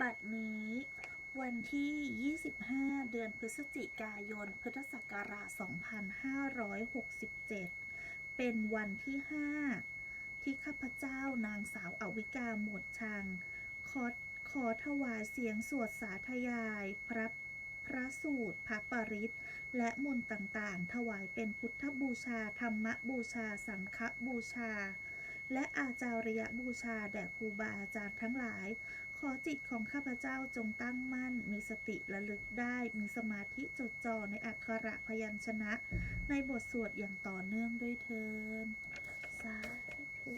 บัดนี้ วันที่ 25 เดือนพฤศจิกายน พุทธศักราช 2567 เป็นวันที่ 5 ที่ข้าพเจ้านางสาวอวิกาหมดชัง ขอขอถวายเสียงสวดสาธยาย พระพระสูตร พระปริตและมนต์ต่างๆ ถวายเป็นพุทธบูชา ธรรมบูชา สังฆบูชา และอาจารยบูชา แด่ครูบาอาจารย์ทั้งหลาย อจิตของข้าพเจ้าจงตั้งมั่น มีสติระลึกได้ มีสมาธิจดจ่อในอักขระพยัญชนะ ในบทสวดอย่างต่อเนื่องด้วยเทินสาธุ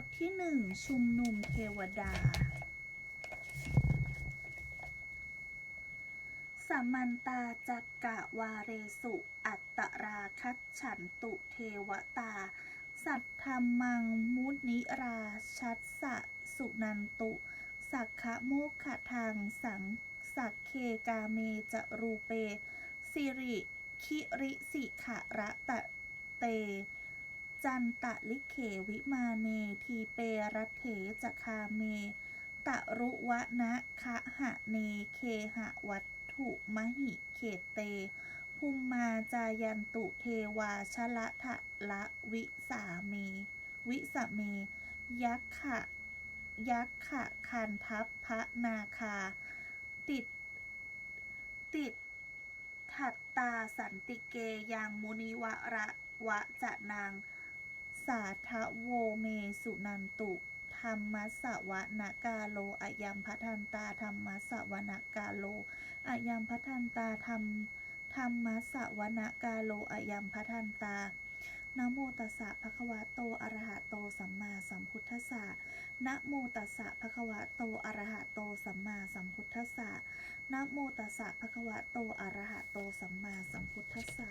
ทที่หนึ่งชุมนุมเทวดา สมันตาจักกะวาเรสุ อัตตราคัจฉันตุเทวตา สัทธรรมังมุนิราชัสสะสุนันตุ สักขะโมกขทางสังสักเคกาเมจะรูเป สิริคิริสิขะระตะเต จันตะลิเขวิมาเนทีเปรัตเถจะคาเม ตะรุวะนะคะหะเนเคหะวัตถุมหิเขตเต ภูมมาจายันตุเทวาชละทะละวิสาเม วิสเม ยักขะยักขะคันทัพพระนาคา ติด ติดถัตตาสันติเกยังมุนิวระวะจะนาง สาทะโวเมสุนันตุธรรมสวานกาโลอายัมพัทันตาธรรมสวานกาโลอายัมพัทันตาธรรมธรรมสวานกาโลอายัมพัทันตานโมตัสสะภะคะวะโตอะระหะโตสัมมาสัมพุทธัสสะนะโมตัสสะภะคะวะโตอะระหะโตสัมมาสัมพุทธัสสะนะโมตัสสะภะคะวะโตอะระหะโตสัมมาสัมพุทธัสสะ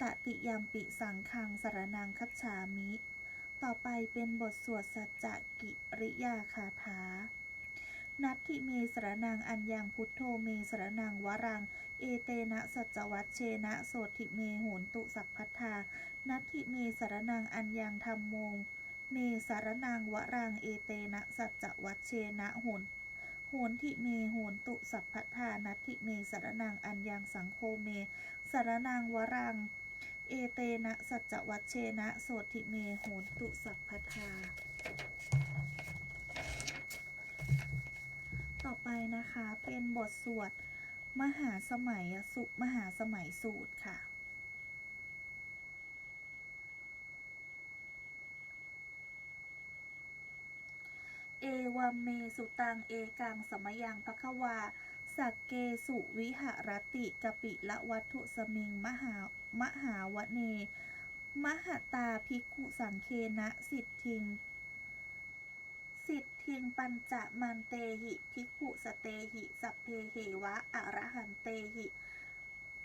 ตติยัมปิสังฆังสารนังคัจฉามิ ต่อไปเป็นบทสวดสัจจกิริยาคาถา นัตถิเมสรนังอัญญังพุทโธเมสรนังวรัง เอเตนะสัจวัตเชนะโสติเมโหนตุสัพพัทธา นัตถิเมสรนังอัญญังธรรมโมเมสารนังวรังเอเตนะสัจวัตเชนะโหนโหนทิเมโหนตุสัพพทานัตถิเมสารนังอัญญังสังโฆเมสารนังวรัง เอเตนะ สัจวัชเชนะโสติเมโหนตุสัพพทา ต่อไปนะคะเป็นบทสวด มหาสมัยสุมหาสมัยสูตรค่ะ เอวัมเมสุตัง เอกังสมยังภควา สักเกสุวิหรติกปิละวัตถุสมิงมหามหาวเน มหตาภิกขุสังเคนะสิทธิง สิทธิงปัญจมันเตหิภิกขุสเตหิ สัพเพเหวะอระหันเตหิ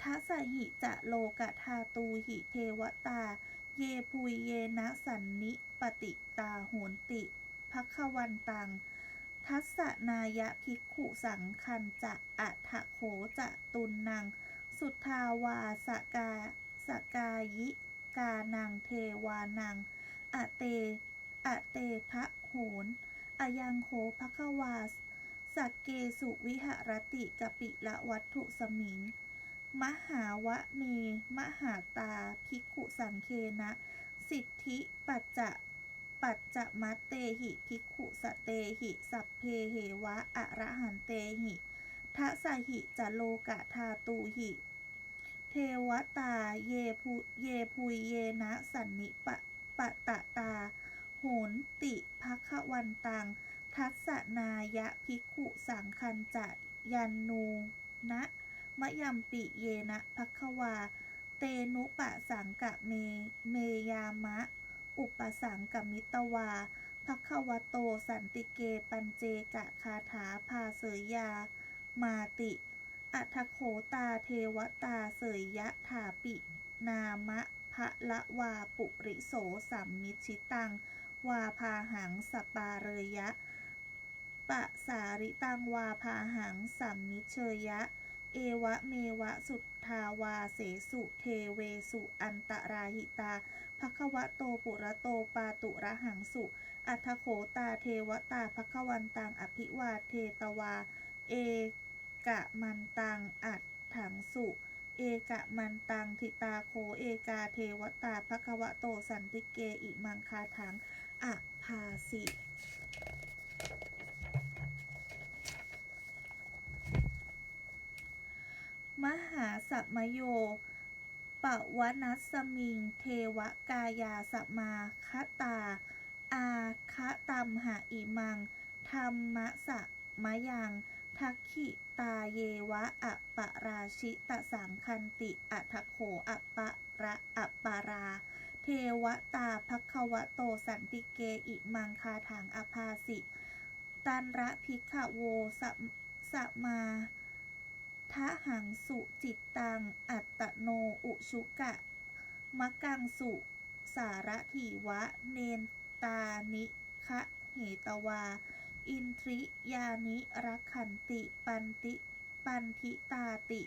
ทัสหิจะโลกทาตูหิเทวตา เยปุยเยนะสันนิปติตาโหนติภควันตัง ทัสสนายะภิกขุสังคันจะอัฐโขจะตุนนางสุทธาวาสกาสกายิกานังเทวานังอเตอเตทะโหนอยังโหภควาสักเกสุวิหรติกปิละวัตถุสมิง มหาวะเนมหาตาภิกขุสังเคนะ สิทธิปัจจะ ปัจจมัตเตหิภิกขุสเตหิ สัพเพเหวะอะระหันเตหิทะสหิจะโลกะทาตูหิ เทวตาเยพุเยพุยเยนะสันนิปะปะตะตาโหนติภควันตัง ทัสสนายะภิกขุสังคันจะยันนูนะมะยัมปิเยนะภควา เตนุปะสังกะเม เมยามะ อุปสังกมิตวาภควโตสันติเกปัญเจกะคาถาพาเสยยา มาติ อัทโขตาเทวตาเสยยะถาปิ นามะพะละวาปุริโสสัมมิชิตัง วาพาหังสปาเรยะ ปะสาริตังวาพาหังสัมมิเชยะ เอวะเมวะสุทธาวาเสสุเทเวสุอันตราหิตาภควะโตปุระโตปาตุระหังสุ อัทโขตาเทวตาภควันตังอภิวาเทตวา เอกะมันตังอัดถังสุ เอกะมันตังทิตาโคเอกาเทวตาภควะโตสันติเกอิมังคาถังอะภาสิ มหาสัมโยปวนัสมิง เทวกายาสมาคตา อาคะตัมหาอิมัง ธรรมะสะมะยัง ทักขิตาเยวะอปราชิตสังคันติอัทโขอปะระอปารา เทวตาภควโตสันติเกอิมังคาถังอภาสิ ตันระพิกขโวสะสมา ทะหังสุจิตตัง อัตตโนอุชุกะมะกังสุ สารถีวะ เนนตานิคะเหตวา อินทริยานิรักขันติ ปันติ ปันทิตาติ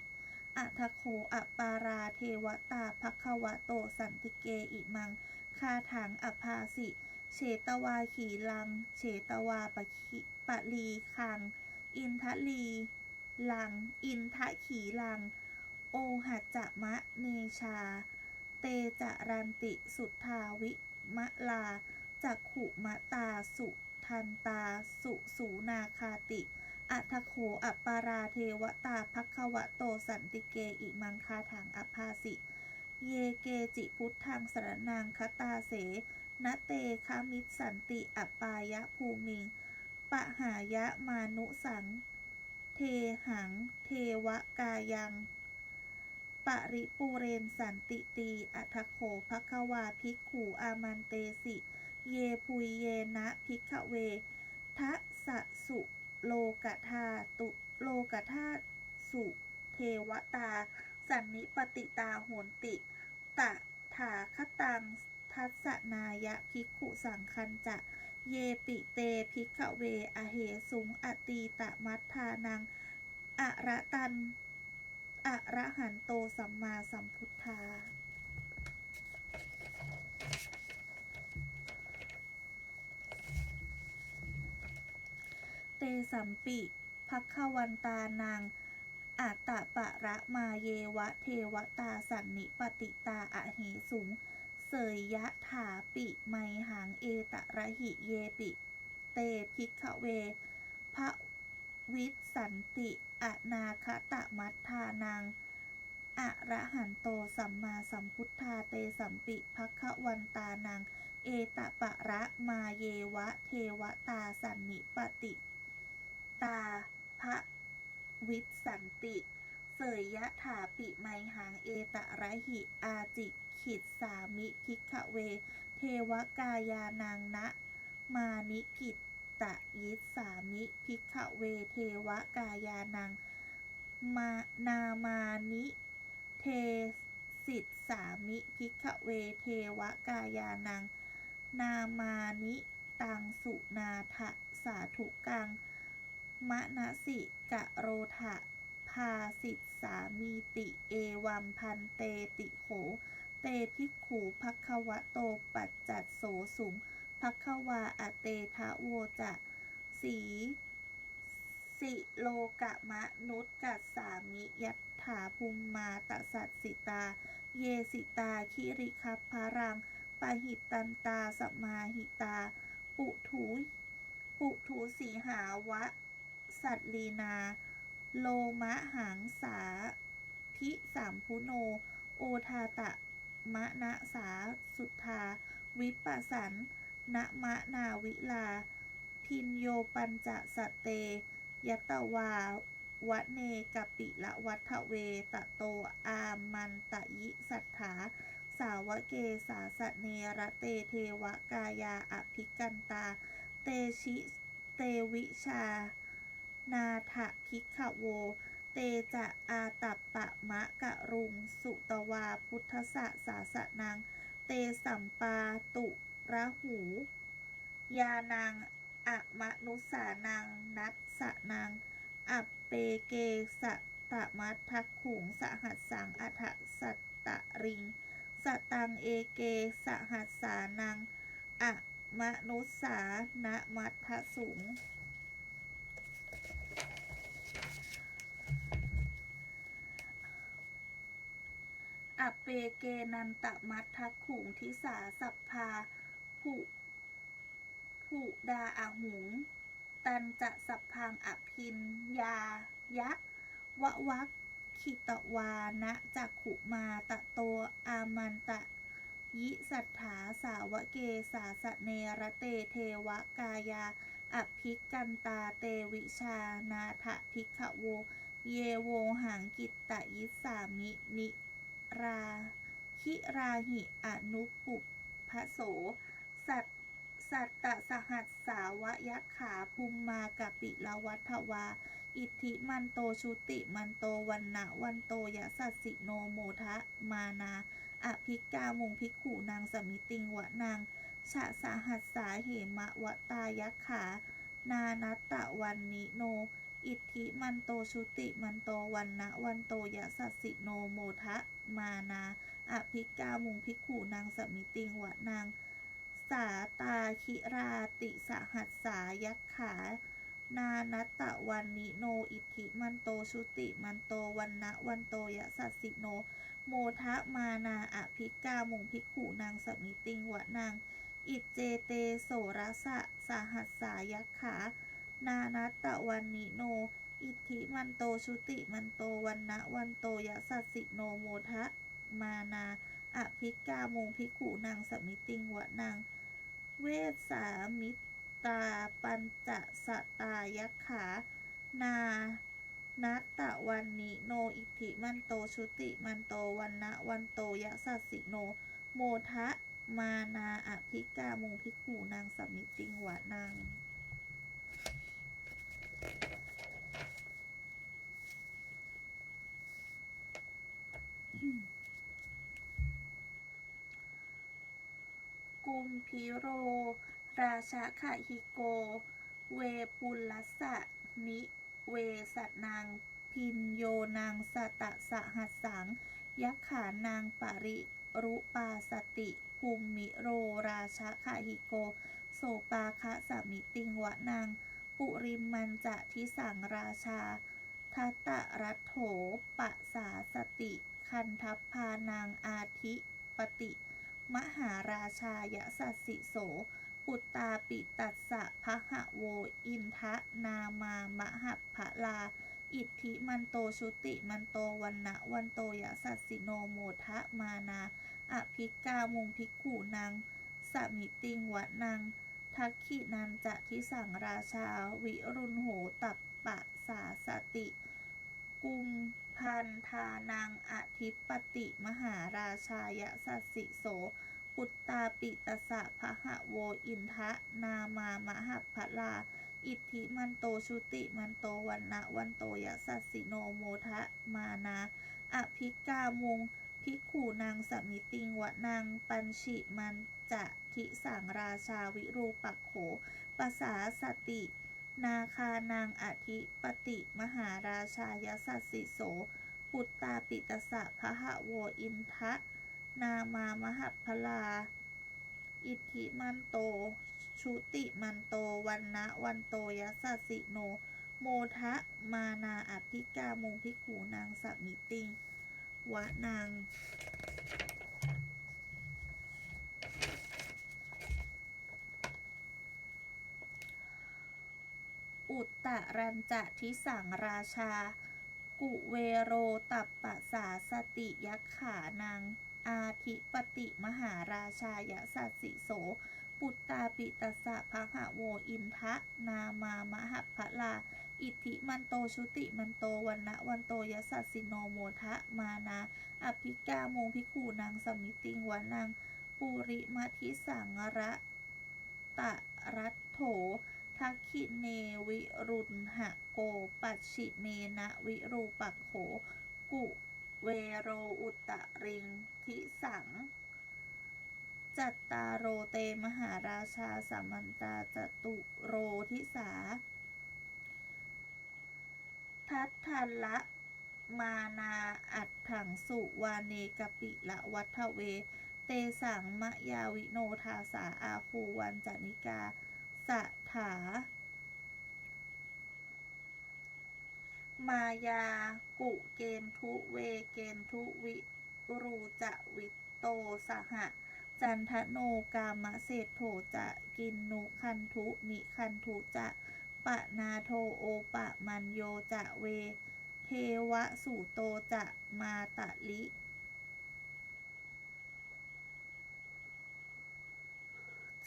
อัทโคอปาราเทวตาภควโตสันติเกอิมัง คาถังอภาสิ เฉตวาขีลัง เฉตวาปะคิปะลีคัง อินทลี ลัง อินทะขีลัง โอหัจจะมะเนชา เตจะรันติสุทธาวิมะลาจักขุมะตาสุทันตาสุสูนาคาติ อัทโขอัปปาราเทวตาภควะโตสันติเกอิมังคาถังอภาสิ เยเกจิพุทธังสรนังคตาเสนเตคามิตสันติอัปปายะภูมิงปะหายะมานุสัง หัง เทวกายัง ปริปูเรนสันติตีอัทโขภควาภิกขูอามันเตสิ เยพุยเยนะภิกขเวทะสะสุโลกธาตุโลกธาสุเทวตา สันนิปติตาโหนติตะถาคตังทัสสนายะภิกขุสังคันจะ เยปิเตภิกขเว อเหสุง อตีตะมัทธานัง อะระตัน อะระหันโตสัมมาสัมพุทธา เตสัมปิพักขวันตานางอัตตะปะระมาเยวะเทวตาสันนิปติตาอะเหสุง เสยยะถาปิไมหังเอตระหิเยปิ เตภิกขเวพระวิสันติอนาคตะมัทธานังอะระหันโตสัมมาสัมพุทธาเตสัมปิภควันตานัง เอตปะระมาเยวะเทวตาสันนิปติ ตาพระวิสันติ เสยยะถาปิไมหังเอตระหิอาจิขิดสามิพิกเว เทวกายานังนะ มานิกิตตะยิสสามิพิกเวเทวกายานังมานามานิเทสิทสามิพิกเวเทวกายานัง นามานิตังสุนาทะสาธุกังมะนะสิกะโรทะ พาสิทสามีติเอวัมพันเตติโข เตภิกขูภควะโตปัจจัดโสสุงภควาอเตทะโวจะสีสิโลกะมะนุษกัสสามิยัตถาภูมมาตสัสสิตา เยสิตาคิริคัพพารังปะหิตันตาสมาหิตา ปุถุปุถุสีหาวะ สัตลีนา โลมะหังสาทิสามพุโน โอทาตะมะนะสาสุทธา วิปัสสันนะมะนาวิลา พินโยปัญจสเต ยตวาวะเนกปิละวัฏเวตโตอามันตะยิสัทธา สาวเกสาสะเนระเตเทวกายาอภิกันตา เตชิเตวิชา นาถพิกขโว เตจะอาตัปปะมะกะรุง สุตวาพุทธสะสาสะนังเตสัมปาตุระหู ยานังอะมะนุสานัง นัสสะนังอัปเปเกสะตะมัททักขุงสหัสสังอัฐสัตตะริง สตังเอเกสหัสสานังอะมะนุสานะมัทสุง อเปเกนันตะมัททักขุงทิสาสัพพาผุผุดาอาหุง ตันจะสัพพังอภินยายะวะวักขิตวานะจักขุมาตะโตอามันตะ ยิสัทธาสาวะเกสาสะเนระเตเทวกายาอภิกันตาเตวิชานาถทิขโว เยโวหังกิตตยิสามินิ ราคิราหิอนุปุพะโส สัตสัตตสหัสสาวะยะขาภูมมากะปิละวัฏวา อิทธิมันโตชุติมันโตวันนะวันโตยะสัสสิโนโมทะมานาอภิกามุงพิกขูนางสมิติงวะนางชะสาหัสสาเหมะวะตายะขา นานัตตะวันนิโน อิทธิมันโตชุติมันโตวันนะวันโตยะสัสสิโนโมทะมานาอภิกามุงพิกขูนางสมิติงวะนาง สาตาคิราติสหัสสายักขา นานัตตะวันนิโนอิทธิมันโตชุติมันโตวันนะวันโตยะสัสสิโน โมทะมานาอภิกามุงพิกขูนางสมิติงวะนาง อิเจเตโสรสะสหัสสายักขา นานัตตะวันนิโน อิทธิมันโตชุติมันโตวันนะวันโตยะสัสสิโนโมทะมานาอภิกามงพิกขูนางสมิติงวะนางเวสสามิตาปัญจสตายักขา นานัตตะวันนิโน อิทธิมันโตชุติมันโตวันนะวันโตยะสัสสิโน โมทะมานาอภิกามุงพิกขูนางสมิติงวะนาง กุมพิโร ราชาขะฮิโก เวปุลัสะนิเวสัตนางพินโยนางสตะสหัสสังยักขานางปริรุปาสติภูมิโรราชาขะฮิโก โสปาคะสมิติงวะนางปุริมันจะทิสังราชาทัตตะรัตโถปะสาสติ คันทัพพานางอาทิปติ มหาราชายสัสสิโส ปุตตาปิตัสสะพะหะโว อินทะนามามหัพะลา อิทธิมันโตชุติมันโตวันนะวันโตยสัสสิโนโมทะมานาอภิกามุงพิกขูนางสมิติงวะนางทักขินันจะทิสังราชา วิรุณโหตัปปะสาสติ กุม พันธานังอธิปติมหาราชายสัสสิโสปุตตาปิตสะพะหะโวอินทะนามามหัพพะลา อิทธิมันโตชุติมันโตวันนะวันโตยสัสสิโนโมทะมานาอภิกามุงพิกขูนางสมิติงวะนางปัญชิมันจะทิสังราชาวิรูปักโข ปสาสติ นาคานางอธิปติมหาราชายสัสสิโสปุตตาปิตสะพะหะโวอินทะ นามามหัพพลา อิทธิมันโต ชุติมันโต วันนะวันโตยัสสิโน โมทะมานาอภิกามุงพิขูนางสมิติงวะนาง อุตตรัญจะทิสังราชา กุเวโรตัปปะสาสติยักขานัง อาทิปติมหาราชายสัสสิโส ปุตตาปิตสสะพหะโวอินทะ นามามหพะลา อิทธิมันโตชุติมันโตวันนะวันโตยสัสสิโนโมทะมานา อภิกาโมงพิคูนางสมิติงวานัง ปุริมาทิสังระตะรัตโถ ทักขิเนวิรุณหะโก ปัชชิเมนะวิรูปักโข กุเวโรอุตตริงทิสัง จัตตาโรเตมหาราชาสัมมันตาจตุโรทิสา ทัตทันละมานาอัดถังสุวาเนกปิละวัฒเว เตสังมะยาวิโนทาสาอาคูวันจนิกา สถามายากุเกณทุเวเกณทุวิรูจะวิตโตสหะ จันทโนกามะเศษโถจะกินนุคันทุนิคันทุจะปะนาโทโอปะมันโยจะเว เทวะสุโตจะมาตะลิ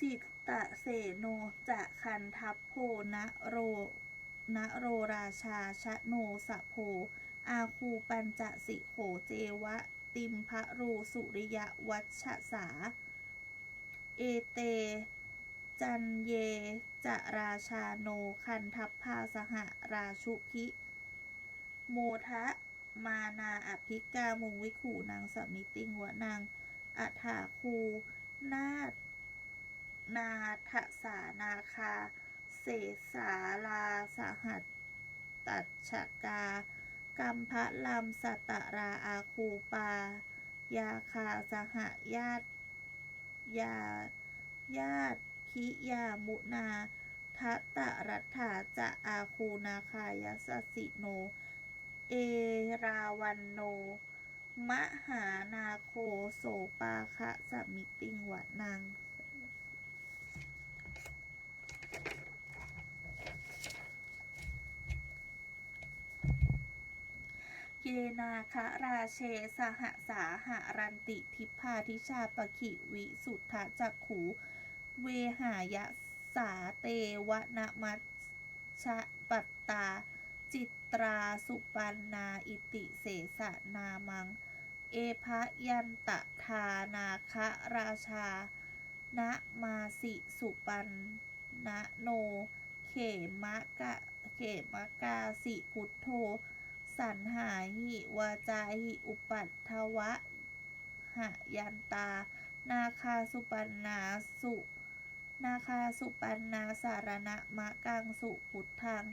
จิตตะเสโนจะคันทัพโพนะโรนะโรราชาชะโนสะโพ อาคูปัญจสิโขเจวะ ติมพระรูสุริยวัชสา เอเต จันเย จะราชาโนคันทัพพาสหราชุพิโมทะมานาอภิกามุงวิขูนางสมิติงวะนางอัฐาคู นาถ นาทสานาคา เสสาลาสหัตตัชกากัมพะลำสัตราอาคูปา ยาคาสหญาติยาญาติคิยามุนาทัตตรัฐาจะอาคูนาคายสสสิโน เอราวันโน มหานาโคโสปาคะสมิติงวะนาง เยนาคะราเช สหสาหารันติทิพาทิชาปขิวิสุทธจักขู เวหายะสาเตวนะมัชชะปัตตา จิตราสุปันนาอิติเสสนามัง เอภะยันตทานาคะราชานะมาสิสุปันนะโน เขมะกะเขมะกาสิพุทโธ สันหาหิวาจาหิอุปัตถวะหะยันตา นาคาสุปันนาสุ นาคาสุปันนาสารณะมะกังสุพุทธัง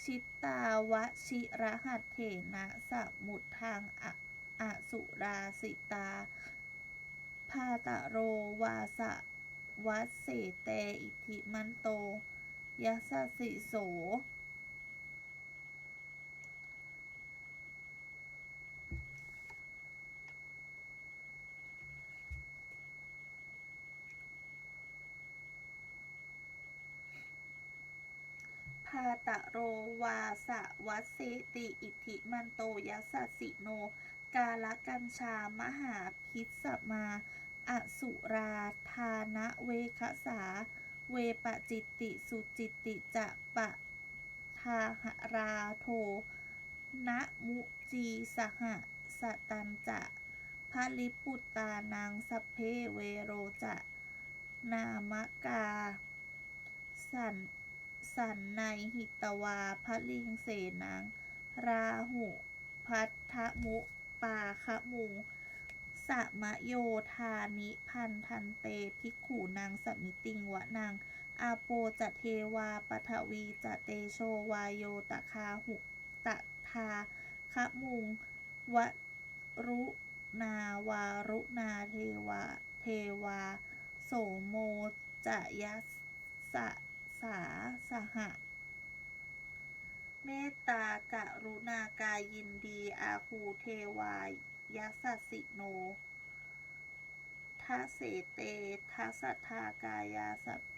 ชิตตาวชิระหัตเถนะสมุทธังอะอสุราสิตา พาตะโรวาสะวัสเสเตอิทิมันโตยัสสิโสาตะโรวาสะวัสเสติอิทธิมันโตยัสสิโน กาลกัญชามหาพิสมาอสุราธานะเวคสา เวปจิตติสุจิตติจะปะทาหราโทนะมุจีสหสตันจะพระลิปุตตานังสัพเพเวโรจะ นามกา สัน สันในหิตวาพระลิงเสนัง ราหุพัทธมุปาคะมูสะมะโยธานิพันธันเตภิกขูนางสมิติงวะนางอาโปจะเทวาปทวีจะเตโชวายโยตะคาหุตะทาคะมุงวะรุนาวารุนาเทวาเทวา โสโมจะยัสสะ สาสหะ เมตตากรุณากายยินดี อาคูเทวายยัสสิโนทัเสเตทัสทากายาสัพเพ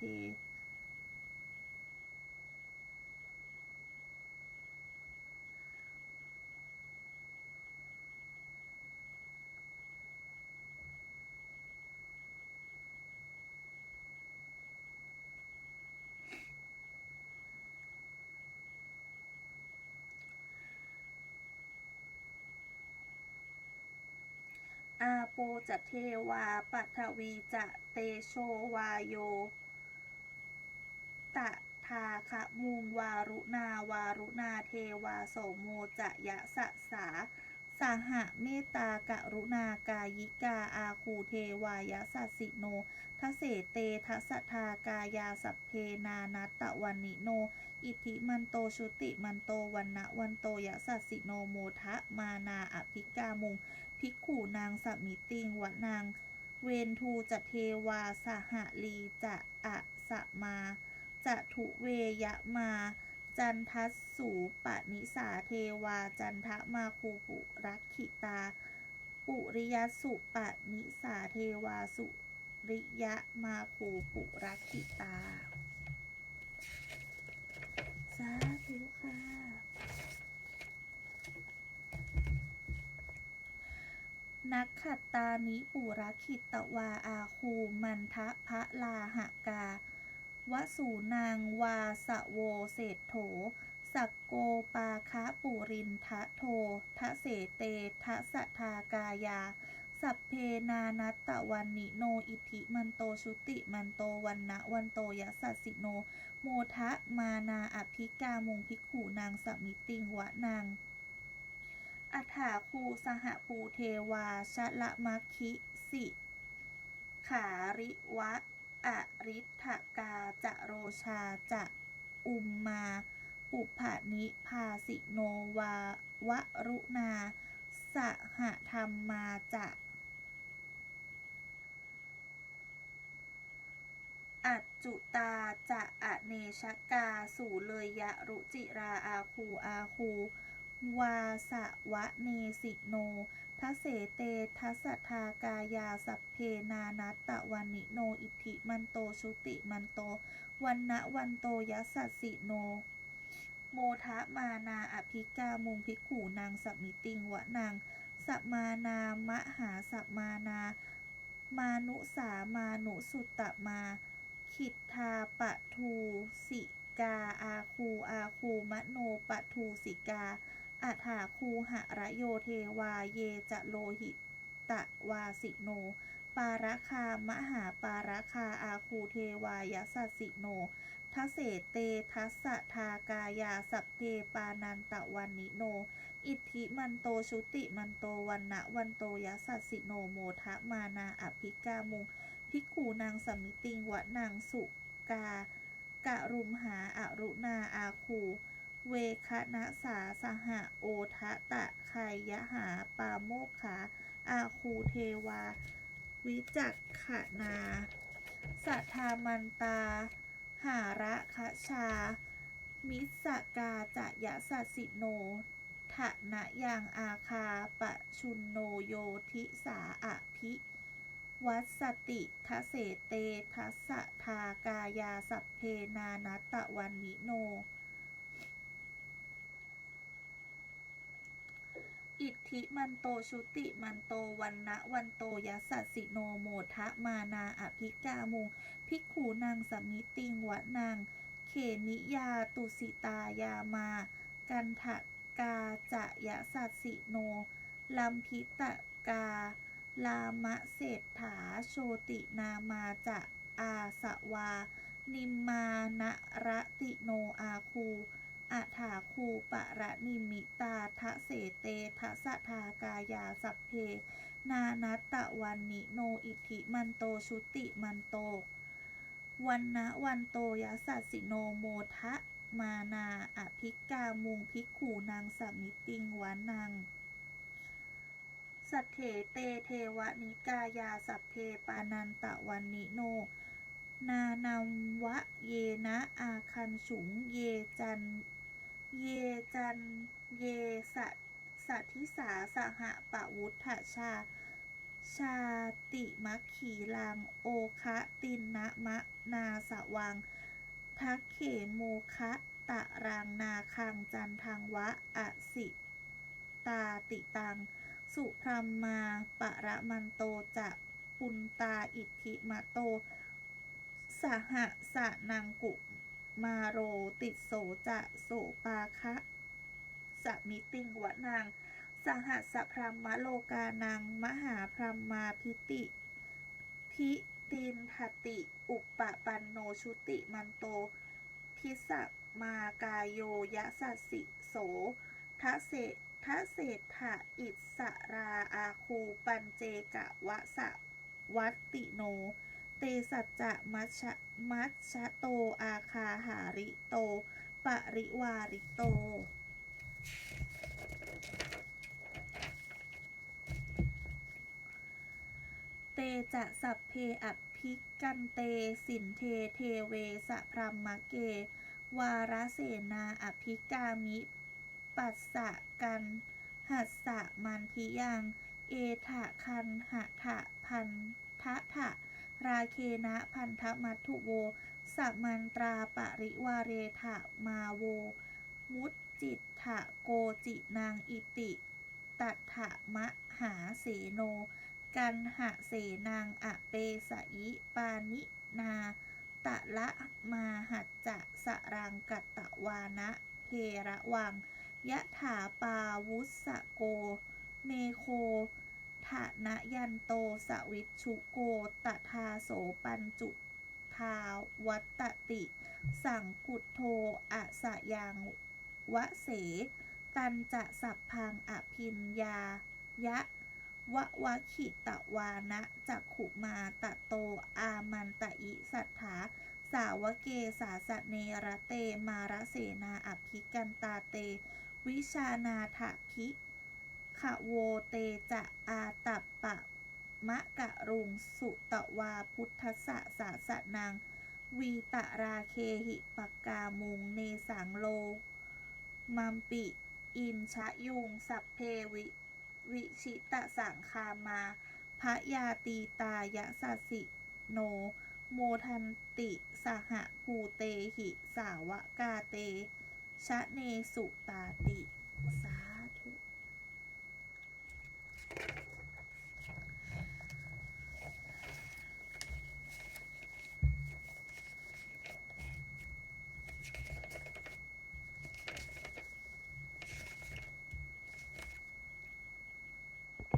อาโปจะเทวาปัทวีจะเตโชวาโย ตะทาคะมูลวารุนาวารุนาเทวาโสโมจะยะสะสา สหะเมตตากรุณากายิกาอาคูเทวายะสัสสิโนทะเสเตทัสทากายาสัพเพนานัตตะวันนิโน อิทิมันโตชุติมันโตวันนะวันโตยะสัสสิโนโมทะมานาอภิกามุงภิกขุนางสมิติงวะนาง เวนทูจะเทวาสหลีจะอะสะมาจะทุเวยะมา จันทัสสูปนิสาเทวาจันทะมาคูปุรักขิตา ปุริยสุปนิสาเทวาสุริยะมาคูปุรักขิตาสาธุค่ะ นักขัตตานิปุรคิตตวาอาคูมันทะพระลาหกา วสูนางวาสะโวเศรษโถ สักโกปาคะปุรินทะโททะเสเตทะสะทากายา สัพเพนานัตตะวันนิโนอิทิมันโตชุติมันโตวันนะวันโตยะสัสสิโน โมทะมานาอภิกามุงพิกขูนางสมิติงวะนางอัฏฐาคูสหภูเทวาชะละมัคคิสิ ขาริวะ อริทธกาจะโรชาจะอุมมาปุภานิพาสิโนวาวรุณาสหธรรมมาจะอัจจุตาจะอเนชกาสู่เลยยะรุจิราอาคูอาคูวาสะวะเนสิโน ทเสเตทัสสทากายาสัพเพนานัตตะวันิโนอิทิมันโตชุติมันโต วันนะวันโตยัสสสิโน โมทะมานาอภิกามุงพิกขูนางสัมมิติงวะนางสัมมานามหาสัมมานา มานุสามานุสุตตมา ขิทธาปะทูสิกาอาคูอาคูมะโนปะทูสิกา อัฏฐาคูหะระโยเทวาเยจะโลหิตะวาสิโน ปาระคามหาปาระคาอาคูเทวายสัสสิโนทะเสเตทัสสะทากายาสัพเพปานันตะวันนิโน อิทธิมันโตชุติมันโตวันนะวันโตยสัสสิโนโมทะมานาอภิกามุงภิกูนางสมิติงวะนางสุกากะรุมหาอารุณาอาคู เวคะนะสาสหะโอทะตะไคยะหา ปาโมกขา อาคูเทวา วิจักขนา สัทธามันตา หาระคะชา มิสกาจะยะสัสิโนทะนะยังอาคาปะชุนโนโยทิสาอะภิวัสสติทะเสเตทัสทากายาสัพเพนานัตตะวันนิโน อิทธิมันโตชุติมันโตวันนะวันโตยัสสิโนโมทะมานาอภิกามุภิกขูนางสมิติงวะนางเขนิยาตุสิตายามา กันทะกาจะยะสัสสิโนลัมพิตะกา ลามะเศรษฐาโชตินามาจะอาสวา นิมมานะระติโนอาคู อัฐาคูปะระนิมิตาทะเสเตทะสะทากายาสัพเพ นานัตตะวันนิโนอิทธิมันโตชุติมันโต วันนะวันโตยะสัสสิโนโมทะมานาอภิกามุงภิกขูนางสมิติงวานังสัทเถเตเทวนิกายาสัพเพปานันตะวันนิโน นานัมวะเยนะอาคันฉุงเยจัน เยจัน เยสะสัทธิสาสหปะวุฒชา ชาติมัคขีลัง โอคะตินนะมะนาสวัง ทักเขโมคะตะรังนาคังจันทังวะอสิตาติตัง สุพรมมาปะระมันโตจะปุนตาอิทธิมะโต สหสะนังกุ มาโรติโสจะโสปาคะสมิติงวะนางสหัสพรหมโลกานัง มหาพรหมาพิติ พิตินทติ อุปปปันโนชุติมันโต พิสมากายโยยะสัสิโสทะเสทะเศรษฐะอิสราอาคูปัญเจกะวะสะวัตติโน เตสัจจะมัชะมัชะโตอาคาหาริโต ปริวาริโต เตจะสัพเพอภิกันเตสินเทเทเวสะพรัมมะเก วาระเสนาอภิกามิ ปัสสะกันหัสสะมันทิยัง เอถะคันหะถะพันทะถะ ราเคนะพันธมัตถุโวสัมมันตราปริวาเรถะมาโว มุตจิตถะโกจินางอิติ ตัถะมะหาเสโน กันหะเสนางอะเปสะยิปานินาตะละมาหัจจะสรังกัตตะวานะเพระวังยะถาปาวุสะโก เมโค ทะนยันโตสวิชุโกตทาโสปัญจุทาวัตติ สังกุโทอะสะยังวะเส ตันจะสัพพังอภินยายะวะวะขิตะวานะจักขุมาตะโตอามันตะอิสัทธาสาวเกสาสะเนระเตมารเสนาอภิกันตาเต วิชานาถะพิ ขโวเตจะอาตัปปะมะกะรุงสุตวาพุทธสะสาสะนางวีตะราเคหิปกกามุงเนสังโล มัมปิ อินชะยุง สัพเพวิวิชิตะสังคามาพระยาตีตายะสสิโน โมทันติสหภูเตหิ สาวกาเต ชะเนสุตาติสา